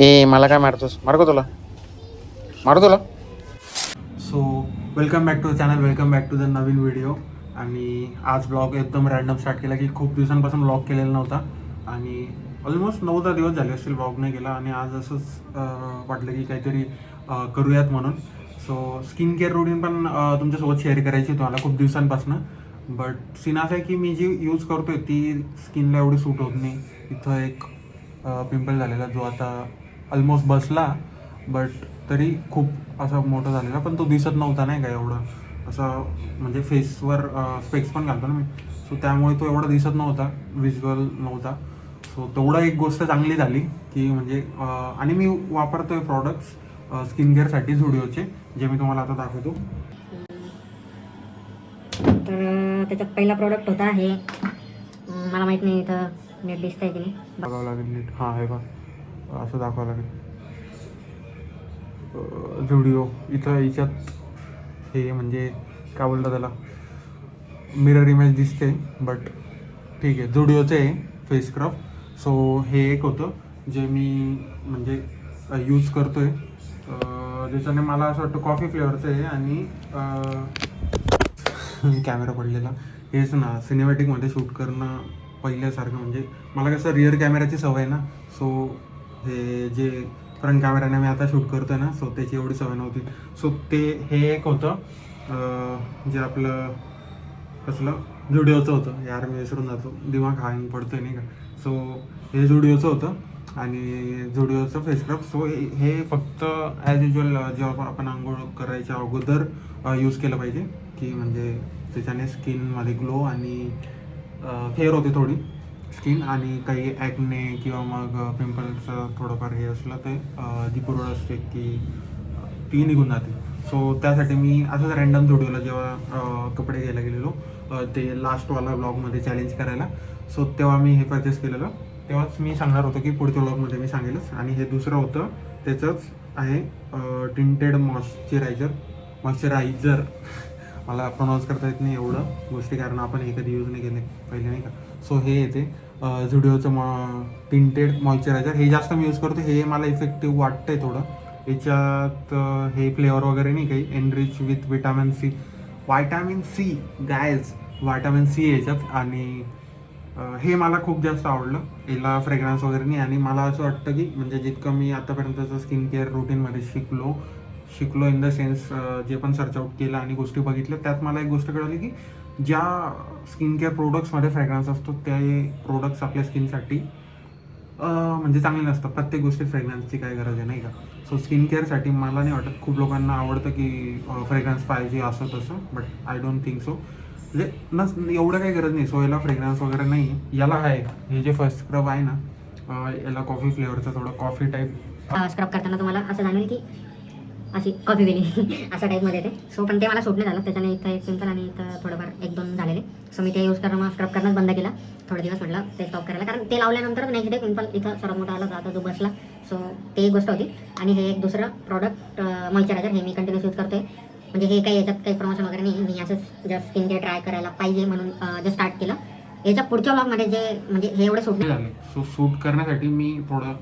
ए मला काय मारतोस? मारको तुला? मारू तुला? So welcome back to channel welcome back to the Naveen video आणि आज ब्लॉग एकदम रॅन्डम स्टार्ट केला की खूप दिवसांपासून ब्लॉग केलेला नव्हता. आणि ऑलमोस्ट नऊ दहा दिवस झाले असतील ब्लॉग नाही केला. आणि आज असंच वाटलं की काहीतरी करूयात म्हणून. सो स्किन केअर रुटीन पण तुमच्यासोबत शेअर करायची होती मला खूप दिवसांपासून. बट सीन असं आहे की मी जी यूज करतोय ती स्किनला एवढी सूट होत नाही. इथं एक पिंपल झालेला जो आता ऑलमोस्ट बसला बट तरी खूप असा मोठा झालेला पण तो दिसत नव्हता नाही का एवढं. असं म्हणजे फेसवर स्पेक्स पण घालतो ना मी. सो त्यामुळे तो एवढा दिसत नव्हता विज्युअल नव्हता. सो तेवढा एक गोष्ट चांगली झाली की म्हणजे आणि मी वापरतोय प्रॉडक्ट्स स्किन केअरसाठी झुडिओचे जे मी तुम्हाला आता दाखवतो. तर त्याचा पहिला प्रॉडक्ट होता हे. मला माहीत नाही इथं नीट दिसतंय की नाही. बघावं लागेल नीट. हां हे बघ. असं दाखवावं लागेल. झुडिओ इथं याच्यात हे म्हणजे काय बोलतात त्याला? मिरर इमेज दिसते बट ठीक आहे. झुडिओचं आहे फेस सो हे एक होतं जे मी म्हणजे यूज करतो आहे ज्याच्याने मला असं वाटतं कॉफी फ्लेवरचं आहे आणि कॅमेरा पडलेला. हेच ना सिनेमॅटिकमध्ये शूट करणं पहिल्यासारखं म्हणजे मला कसं रिअर कॅमेराची सवय ना. सो हे जे फ्रंट कॅमेराने मी आता शूट करतो ना सो त्याची एवढी सवय नव्हती. सो ते हे एक होतं जे आपलं कसलं जुडिओचं होतं. यार मी विसरून जातो. दिमाग हा पडतो आहे नाही का? सो हे जुडिओचं होतं आणि झुडिओचं फेसक्रब सो हे फक्त ॲज युजल जेव्हा आपण आंघोळ करायच्या अगोदर यूज केलं पाहिजे. की म्हणजे त्याच्याने स्किनमध्ये ग्लो आणि फेअर होते थोडी. स्किन आणि काही ॲक्ने किंवा मग पिंपल्सचं थोडंफार हे असलं ते जी पुरवड असते की ती निघून जाते. सो त्यासाठी मी असंच रँडम जोडवलं जेव्हा कपडे घ्यायला गेलेलो ते लास्टवाला ब्लॉगमध्ये चॅलेंज करायला सो तेव्हा मी हे परचेस केलेलं. तेव्हाच मी सांगणार होतो की पुढच्या ब्लॉगमध्ये मी सांगेलच. आणि हे दुसरं होतं त्याचंच आहे टिंटेड मॉइश्चरायझर मॉइश्चरायझर मला प्रोनाऊन्स करता येत नाही एवढं गोष्टी कारण आपण हे कधी यूज नाही केले पहिले नाही का? सो हे येते. झुडिओचं मॉ टिंटेड मॉइश्चरायझर. हे जास्त मी यूज करतो. हे मला इफेक्टिव्ह वाटतंय थोडं. याच्यात हे फ्लेवर वगैरे नाही काही. Enrich with vitamin C vitamin C guys vitamin C याच्यात. आणि हे मला खूप जास्त आवडलं. याला फ्रेग्रन्स वगैरे नाही. आणि मला असं वाटतं की म्हणजे जितकं मी आतापर्यंतचं स्किन केअर रुटीनमध्ये शिकलो शिकलो इन द सेन्स जे पण सर्च आउट केलं आणि गोष्टी बघितल्या त्यात मला एक गोष्ट कळली की ज्या स्किन केअर प्रोडक्ट्समध्ये फ्रेग्रन्स असतो ते प्रोडक्ट्स आपल्या स्किनसाठी म्हणजे चांगले नसतात. प्रत्येक गोष्टी फ्रेग्रन्सची काय गरज आहे नाही का? सो स्किन केअरसाठी मला नाही वाटत खूप लोकांना आवडतं की फ्रेग्रन्स पाहिजे असं तसं but I don't think so म्हणजे नस एवढं काही गरज नाही. सो याला फ्रेग्रन्स वगैरे नाही. याला आहे. हे जे फर्स्ट स्क्रब आहे ना याला कॉफी फ्लेवरचं थोडं कॉफी टाईप स्क्रब करताना तुम्हाला असं जाणवेल की अशी कॉफी वेली अशा टाईपमध्ये येते सो पण ते मला सूट झालं. त्याच्याने इथं एक पिंपल आणि इथं थोडंफार एक दोन झालेले. सो मी ते यूज करणं मग स्क्रब करणंच बंद केला. थोडे दिवस म्हटलं ते स्टॉप करायला. कारण ते लावल्यानंतरच नेक्स्ट डे पिंपल इथं सर्वात मोठा आला आता जो बसला. सो ते एक गोष्ट होती. आणि हे एक दुसरं प्रॉडक्ट मॉइश्चरायझर हे मी कंटिन्यूस यूज करतोय. म्हणजे हे काही याच्यात काही प्रमोशन वगैरे नाही. मी असंच जस्ट स्किन केअर ट्राय करायला पाहिजे म्हणून जे स्टार्ट केलं. याच्या पुढच्या ब्लॉगमध्ये जे म्हणजे हे एवढं सूट नाही सो सूट करण्यासाठी मी थोडं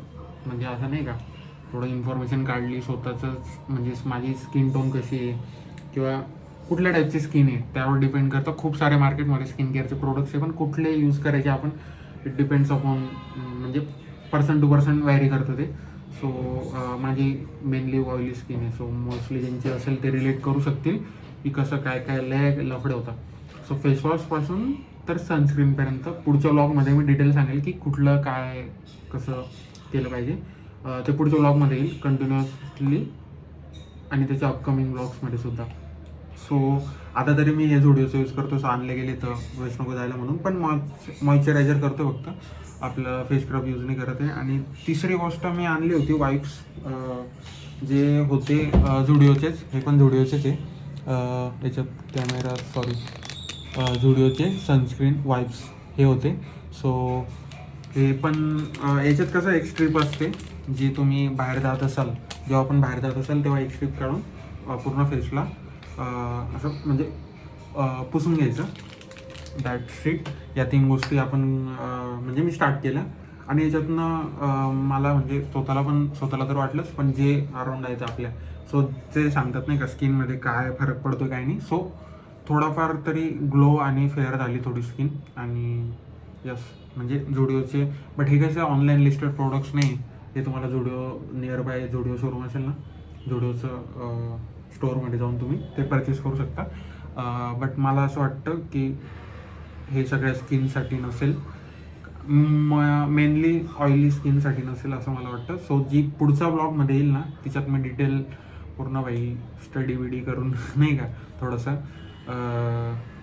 म्हणजे असं नाही का थोडं इन्फॉर्मेशन काढली स्वतःचंच म्हणजे माझी स्किन टोन कशी आहे किंवा कुठल्या टाईपची स्किन आहे त्यावर डिपेंड करतं. खूप सारे मार्केटमध्ये स्किन केअरचे प्रोडक्ट्स आहे पण कुठले यूज करायचे आपण इट डिपेंड्स अपॉन म्हणजे पर्सन टू पर्सन व्हॅरी करतं ते. सो माझी मेनली ऑइली स्किन आहे. सो मोस्टली ज्यांची असेल ते रिलेट करू शकतील की कसं काय काय लय लफडे होतात. सो फेसवॉशपासून तर सनस्क्रीनपर्यंत पुढच्या ब्लॉगमध्ये मी डिटेल सांगेल की कुठलं काय कसं केलं पाहिजे. ते पुढच्या ब्लॉगमध्ये येईल कंटिन्युअसली आणि त्याच्या अपकमिंग ब्लॉग्समध्ये सुद्धा. सो आता तरी मी हे झोडिओचं यूज करतो सो आणले गेले तर वेस्ट नको जायला म्हणून. पण मॉइश्चरायझर करतो फक्त. आपलं फेस स्क्रब यूज नाही करत आहे. आणि तिसरी गोष्ट मी आणली होती वाईप्स जे होते झुडिओचेच हे पण झुडिओचेच आहे. याच्यात कॅमेरा सॉरी झुडिओचे सनस्क्रीन वाईप्स हे होते. सो हे पण याच्यात कसं एक स्ट्रीप असते. जे तुम्ही बाहेर जात असाल जेव्हा आपण बाहेर जात असाल तेव्हा एक स्ट्रीप काढून पूर्ण फेसला असं म्हणजे पुसून घ्यायचं. दॅट स्ट्रीट या तीन गोष्टी आपण म्हणजे मी स्टार्ट केल्या. आणि याच्यातनं मला म्हणजे स्वतःला पण स्वतःला तर वाटलंच पण जे अराउंड आहेत आपल्या सो ते सांगतात नाही का स्किनमध्ये काय फरक पडतो काय नाही. सो थोडाफार तरी ग्लो आणि फेअर झाली थोडी स्किन आणि यस म्हणजे जुडिओचे बट हे कसे ऑनलाईन लिस्टेड प्रोडक्ट्स नाही. हे तुम्हाला Zudio near by Zudio showroom असेल ना जुडिओचं स्टोअरमध्ये जाऊन तुम्ही ते परचेस करू शकता. बट मला असं वाटतं की हे सगळ्या स्किनसाठी नसेल. मेनली ऑइली स्किनसाठी नसेल असं मला वाटतं. सो जी पुढच्या ब्लॉगमध्ये येईल ना तिच्यात मी डिटेल पूर्ण बाई स्टडी विडी करून नाही का थोडंसं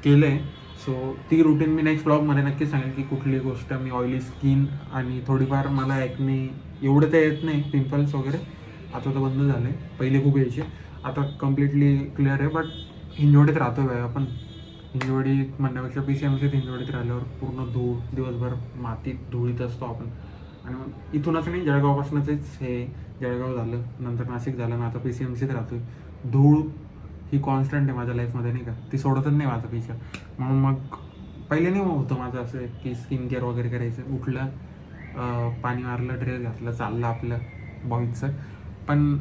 केलं आहे सो ती रुटीन मी नेक्स्ट ब्लॉगमध्ये नक्की सांगेन की कुठली गोष्ट मी ऑइली स्किन आणि थोडीफार मला ॲक्ने एवढं तर येत नाही पिंपल्स वगैरे. आता तर बंद झालं आहे पहिले खूप यायचे. आता कम्प्लिटली क्लिअर आहे बट हिंजवडीत राहतो आहे आपण. हिंजवडीत म्हणण्यापेक्षा पी सी एम सीत हिंजवडीत राहिल्यावर पूर्ण धूळ दिवसभर मातीत धुळीत असतो आपण. आणि मग इथूनच नाही जळगावपासूनच हे जळगाव झालं नंतर नाशिक झालं ना आता पी सी एम सीत राहतोय. धूळ ही कॉन्स्टंट आहे माझ्या लाईफमध्ये नाही का. ती सोडतच नाही माझा पिक्चर म्हणून मग पहिले नाही होतं माझं असं की स्किन केअर वगैरे करायचं. उठलं पाणी मारलं ड्रेस घातलं चाललं आपलं बॉईजचं पण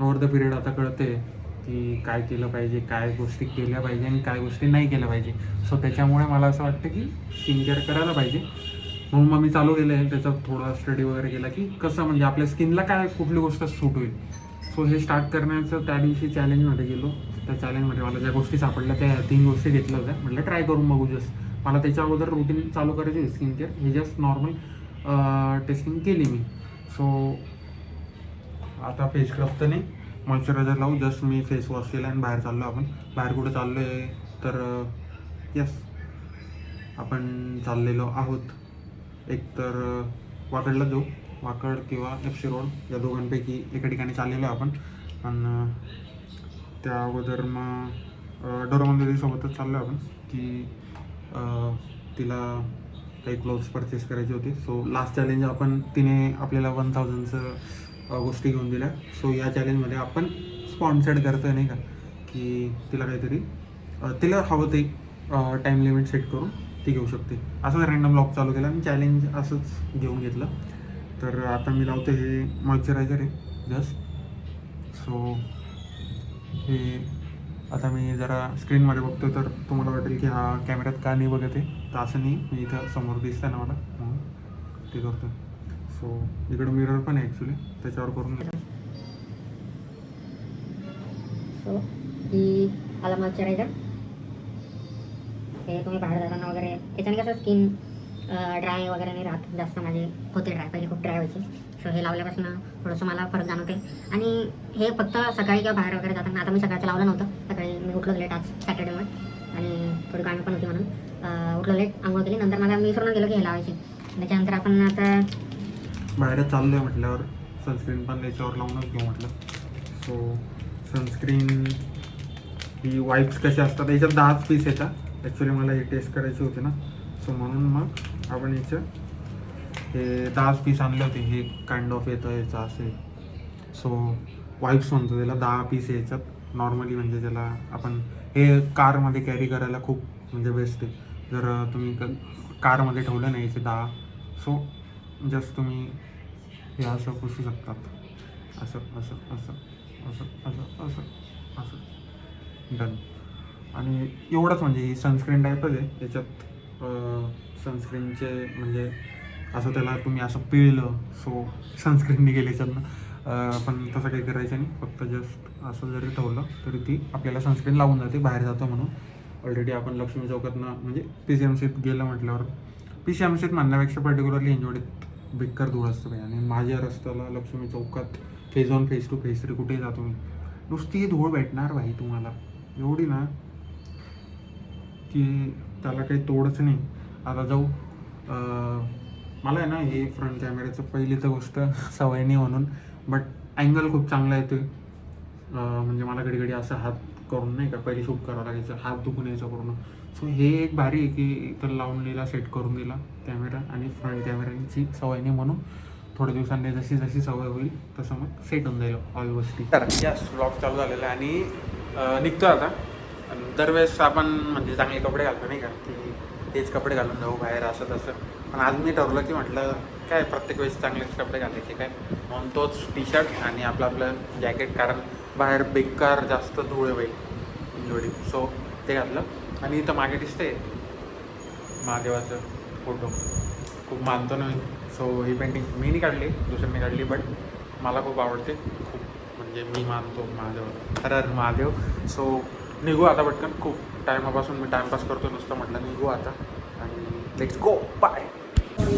ओव्हर द पिरियड आता कळते की काय केलं पाहिजे काय गोष्टी केल्या पाहिजे आणि काय गोष्टी नाही केल्या पाहिजे. सो त्याच्यामुळे मला असं वाटतं की स्किन केअर करायला पाहिजे. म्हणून मग मी चालू केलं आहे त्याचा थोडा स्टडी वगैरे केला की कसं म्हणजे आपल्या स्किनला काय कुठली गोष्ट सूट होईल. सो हे स्टार्ट करण्याचं त्या दिवशी चॅलेंजमध्ये गेलो. त्या चॅलेंजमध्ये मला ज्या गोष्टी सापडल्या त्या तीन गोष्टी घेतल्या होत्या. म्हटलं ट्राय करून बघू जस्ट मला त्याच्या अगोदर रुटीन चालू करायची स्किन केअर हे जस्ट नॉर्मल टेस्टिंग केली मी. सो आता फेस स्क्रब तर नाही. मॉइश्चरायझर लावू. जस्ट मी फेस वॉश केला आणि बाहेर चाललो आपण. बाहेर कुठं चाललो आहे तर यस आपण चाललेलो आहोत. एक तर वाकडला जाऊ. वाकड किंवा एफसी रोड या दोघांपैकी एका ठिकाणी चाललेलो आहे आपण. आणि त्या अगोदर मग डोरमंदिरीसोबतच चाललो आपण. की तिला काही क्लोथ्स परचेस करायचे होते. सो लास्ट चॅलेंज आपण तिने आपल्याला वन थाउजंडचं गोष्टी घेऊन दिल्या. सो या चॅलेंजमध्ये आपण स्पॉन्सर्ड आहे नाही का? की तिला काहीतरी तिला हवं ते टाईम लिमिट सेट करून ती घेऊ शकते. असंच रँडम लॉक चालू केला आणि चॅलेंज असंच घेऊन घेतलं. तर आता मी लावतो हे मॉइश्चरायझर आहे जस्ट सो हे आता मी जरा स्क्रीनमध्ये बघतो तर तुम्हाला वाटेल की हा कॅमेऱ्यात का नाही बघत आहे. तर असं नाही मी इथं समोर दिसतंय ना मला म्हणून ते करतो सो इकडं मिरर पण आहे ॲक्च्युली त्याच्यावर करून घेतो सो ही आला मॉइश्चरायझर हे तुम्ही बाहेर जाताना वगैरे याच्याने कसं स्किन ड्राय वगैरे नाही राहत. जास्त माझे होते ड्राय पहिले खूप ड्राय व्हायचे. सो हे लावल्यापासून थोडंसं मला फरक जाणवते आणि हे फक्त सकाळी किंवा बाहेर वगैरे जाताना आता मी सकाळचं लावलं नव्हतं. सकाळी मी उठलो लेट आज सॅटर्डेमुळे आणि थोडी कामे पण होती म्हणून. अं, आंघोळ केली. नंतर मला मी विसरून गेलो की हे लावायचे. त्याच्यानंतर आपण आता बाहेरच चाललो आहे म्हटल्यावर सनस्क्रीन पण याच्यावर लावूनच घेऊ म्हटलं. सो सनस्क्रीन ही वाईप्स कसे असतात याच्यात दहाच पीस येतात. ॲक्च्युली मला हे टेस्ट करायची होती ना. सो म्हणून मग आपण याचं हे दहाच पीस आणले होते. हे काइंड ऑफ येतं याचं असे सो वाईप्स म्हणतो त्याला दहा पीस याच्यात. नॉर्मली म्हणजे ज्याला आपण हे कारमध्ये कॅरी करायला खूप म्हणजे बेस्ट आहे. जर तुम्ही क कारमध्ये ठेवलं नाही याचे दहा. सो जस्ट तुम्ही हे असं पुसू शकतात. असं असं असं असं असं असं असं. डन आणि एवढंच म्हणजे ही सनस्क्रीन टाईपच आहे. याच्यात सनस्क्रीनचे म्हणजे असं त्याला तुम्ही असं पिळलं सो सनस्क्रीन निघेल याच्यातनं. पण तसं काही करायचं नाही. फक्त जस्ट असं जरी ठेवलं तरी ती आपल्याला सनस्क्रीन लावून जाते बाहेर जातो म्हणून. ऑलरेडी आपण लक्ष्मी चौकातनं म्हणजे पी सी एम सीत गेलं म्हटल्यावर पी सी एम सीत म्हणण्यापेक्षा पर्टिक्युलरली हिंजवडीत बेकार धूळ असतं पाहिजे आणि माझ्या रस्त्याला लक्ष्मी चौकात phase one phase two phase three कुठेही जातो मी नुसती धूळ भेटणार भाई तुम्हाला. एवढी ना की त्याला काही तोडच नाही. आता जाऊ मला आहे ना हे फ्रंट कॅमेऱ्याचं पहिली तर गोष्ट सवय नाही म्हणून बट अँगल खूप चांगला येतो म्हणजे मला घडी घडी असं हात करून नाही का पहिले शूट करावं लागायचं हात दुखून यायचं पूर्ण. सो हे एक भारी आहे की इथं लावून दिला सेट करून दिला कॅमेरा आणि फ्रंट कॅमेऱ्यांची सवय नाही म्हणून थोड्या दिवसांनी जशी जशी सवय होईल तसं मग सेट होऊन जाईल ऑल गोष्टी तर यस ब्लॉग चालू झालेला आहे आणि निघतो आता. आणि दरवेळेस आपण म्हणजे चांगले कपडे घालतो नाही का? की तेच कपडे घालून जाऊ बाहेर असं तसं. पण आज मी ठरवलं की म्हटलं काय प्रत्येक वेळेस चांगलेच कपडे घालायचे काय? म्हणून तोच टी शर्ट आणि आपलं आपलं जॅकेट कारण बाहेर बेकार जास्त धुळे होईल बाई. सो ते घातलं. आणि इथं मागे दिसते महादेवाचं फोटो खूप मानतो ना मी. सो ही पेंटिंग मी नाही काढली दुसऱ्यांनी काढली बट मला खूप आवडते. खूप. म्हणजे मी मानतो महादेवाला. अरे अरे महादेव. सो निघू आता पटकन. खूप टायमापासून मी टाइमपास करतो नुसतं म्हटलं निघू आता. आणि लेट्स गो बाय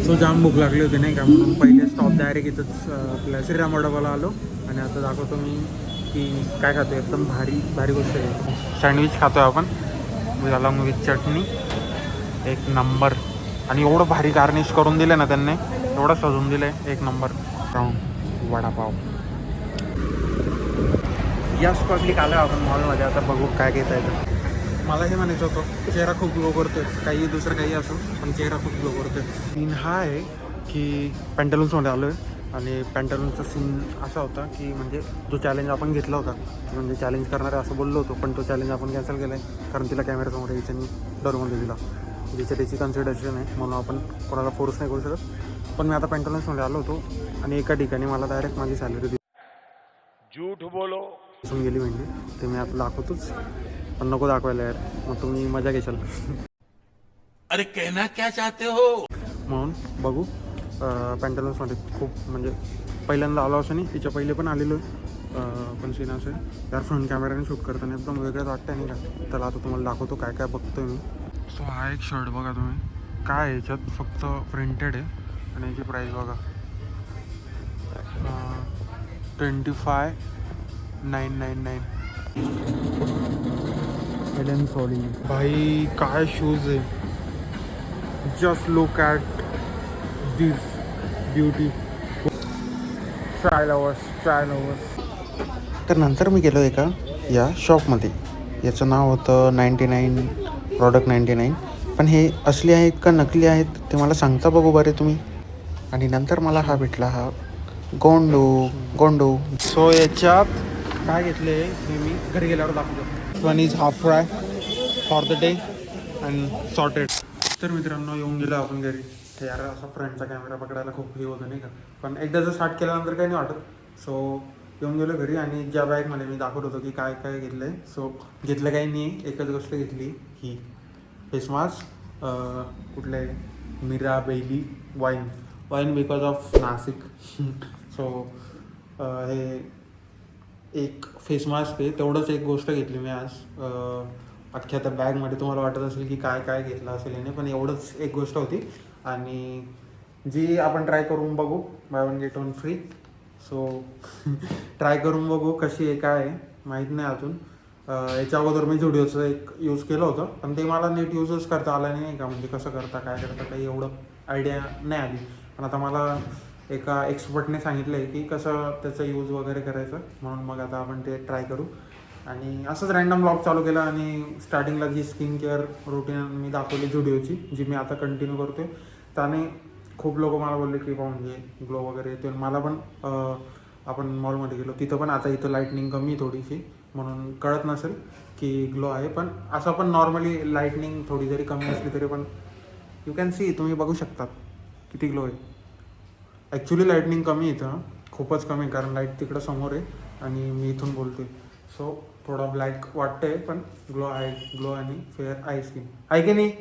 सो जाम भूक लागली होती नाही का? म्हणून पहिले स्टॉप डायरेक्ट इथंच आपल्या श्रीराम आलो. आणि आता दाखवतो मी की काय खातो एकदम भारी भारी गोष्ट आहे. सँडविच खातो आपण. अलॉंग विथ चटणी एक नंबर आणि एवढं भारी गार्निश करून दिलं ना त्यांनी. एवढं सजवून दिलं आहे एक number round vada pav. Yes public आलं आपण मॉलमध्ये आता बघू काय घेता येतं. मला हे म्हणायचं होतं चेहरा खूप ग्लो करतोय. काही दुसरं काही असो पण चेहरा खूप ग्लो करतोय. तीन हा आहे की पॅन्टलून्समध्ये आलो आहे आणि पॅन्टलूनचा सीन असा होता की म्हणजे जो चॅलेंज आपण घेतला होता म्हणजे चॅलेंज करणारे असं बोललो होतो पण तो चॅलेंज आपण कॅन्सल केला आहे कारण तिला कॅमेऱ्यासमोर यायचं आणि डरवून दिला जिच्या त्याची कन्सिडरेशन आहे म्हणून आपण कोणाला फोर्स नाही करू शकत. पण मी आता पॅन्टलून्समध्ये आलो होतो आणि एका ठिकाणी मला डायरेक्ट माझी सॅलरी झूठ बोलो. दिसून गेली म्हणजे ते मी आता दाखवतोच. पण नको दाखवायला यार मग तुम्ही मजा घेशाल. अरे कहना क्या चाहते हो? म्हणून बघू. पॅन्टलन्समध्ये खूप म्हणजे पहिल्यांदा आलो असं नाही तिच्या पहिले पण आलेलो आहे. पण सीन असं आहे. यार फ्रंट कॅमेऱ्याने शूट करताना एकदम वेगळंच वाटतं नाही का? त्याला आता तुम्हाला दाखवतो काय काय बघतोय मी. सो हा एक शर्ट बघा तुम्ही. काय याच्यात? फक्त प्रिंटेड आहे. आणि याची प्राईस बघा. Twenty five nine nine nine Hayden सॉली भाई काय शूज आहे? Just look at this beauty lovers try lovers तर नंतर मी गेलो एका या शॉपमध्ये याचं नाव होतं ninety nine product ninety nine पण हे असली आहेत का नकली आहेत ते मला सांगता बघू बरे तुम्ही. आणि नंतर मला हा भेटला हा गोंडू गोंडू. सो याच्यात काय घेतले हे मी घरी गेल्यावर दाखवतो. One is half fry for the day and sorted तर मित्रांनो येऊन गेलो आपण घरी. तर यार असा फ्रंटचा कॅमेरा पकडायला खूप हे होतं नाही का? पण एकदा जर स्टार्ट केल्यानंतर काही नाही वाटत. सो येऊन गेलो घरी आणि ज्या बॅगमध्ये मी दाखवत होतो की काय काय घेतलं आहे सो घेतलं काही नाही. एकच गोष्ट घेतली ही. फेस मास्क कुठले मिरा Bailey wine wine because of Nashik so हे एक फेस मास्क आहे. तेवढंच एक गोष्ट घेतली मी आज. अख्ख्या त्या बॅगमध्ये तुम्हाला वाटत असेल की काय काय घेतलं असेल याने पण एवढंच एक गोष्ट होती. आणि जी आपण ट्राय करून बघू buy one get one free so try करून बघू कशी आहे काय आहे माहीत नाही अजून. याच्या अगोदर मी झुडिओचं एक यूज केलं होतं पण ते मला नीट यूजच करता आलं नाही का? म्हणजे कसं करता काय करता काही एवढं आयडिया नाही आली. पण आता मला एका एक्सपर्टने सांगितलं आहे की कसं त्याचा यूज वगैरे करायचं म्हणून मग आता आपण ते ट्राय करू. आणि असंच रँडम ब्लॉग चालू केला आणि स्टार्टिंगला जी स्किन केअर रुटीन मी दाखवली जुडिओची जी मी आता कंटिन्यू करतोय त्याने खूप लोक मला बोलले की बा म्हणजे ग्लो वगैरे येतो मला पण आपण मॉलमध्ये गेलो तिथं पण आता इथं लाईटनिंग कमी आहे थोडीशी. म्हणून कळत नसेल की ग्लो आहे पण असं पण नॉर्मली लाईटनिंग थोडी जरी कमी असली तरी पण यू कॅन सी तुम्ही बघू शकतात किती ग्लो आहे. ॲक्च्युली लाईटनिंग कमी इथं खूपच कमी आहे कारण लाइट तिकडं समोर आहे आणि मी इथून बोलते सो थोडा ब्लॅक वाटतंय पण ग्लो आहे ग्लो आणि फेअर आहे स्किन आहे की नाही?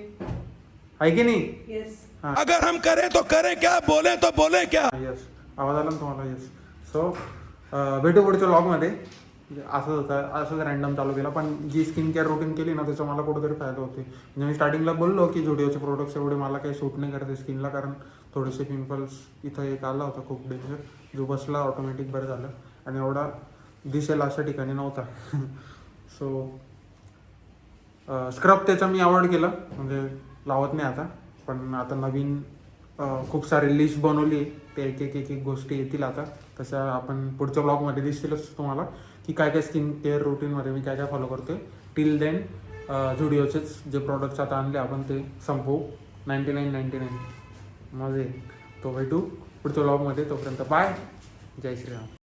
आहे की नाही? हां. अगर हम करें तो करें क्या बोले तो बोले क्या? येस आवाज आला ना तुम्हाला? येस सो भेटू पुढच्या लॉगमध्ये असंच होतं असंच रॅन्डम चालू केलं. पण जी स्किन केअर रुटीन केली ना त्याचा मला कुठेतरी फायदा होते म्हणजे मी स्टार्टिंगला बोललो की झुडिओचे प्रोडक्ट्स एवढे मला काही सूट नाही करते स्किनला कारण थोडेसे पिंपल्स इथं एक आला होता खूप डेंजर जो बसला ऑटोमॅटिक बरं झालं. आणि एवढा दिसेल अशा ठिकाणी नव्हता. सो स्क्रब त्याचा मी अवॉइड केलं. म्हणजे लावत नाही आता. पण आता नवीन खूप सारे लिस्ट बनवली आहे. ते एक एक एक एक गोष्टी येतील आता. तशा आपण पुढच्या ब्लॉगमध्ये दिसतीलच तुम्हाला की काय काय स्किन केअर रुटीनमध्ये मी काय काय फॉलो करतोय. टिल देन झुडिओचेच जे प्रॉडक्ट्स आता आणले आपण ते संपवू. नाईन्टी नाईन नाईन्टी नाईन मजे तो भेटू पुढच्या ब्लॉगमध्ये तोपर्यंत बाय जय श्रीराम.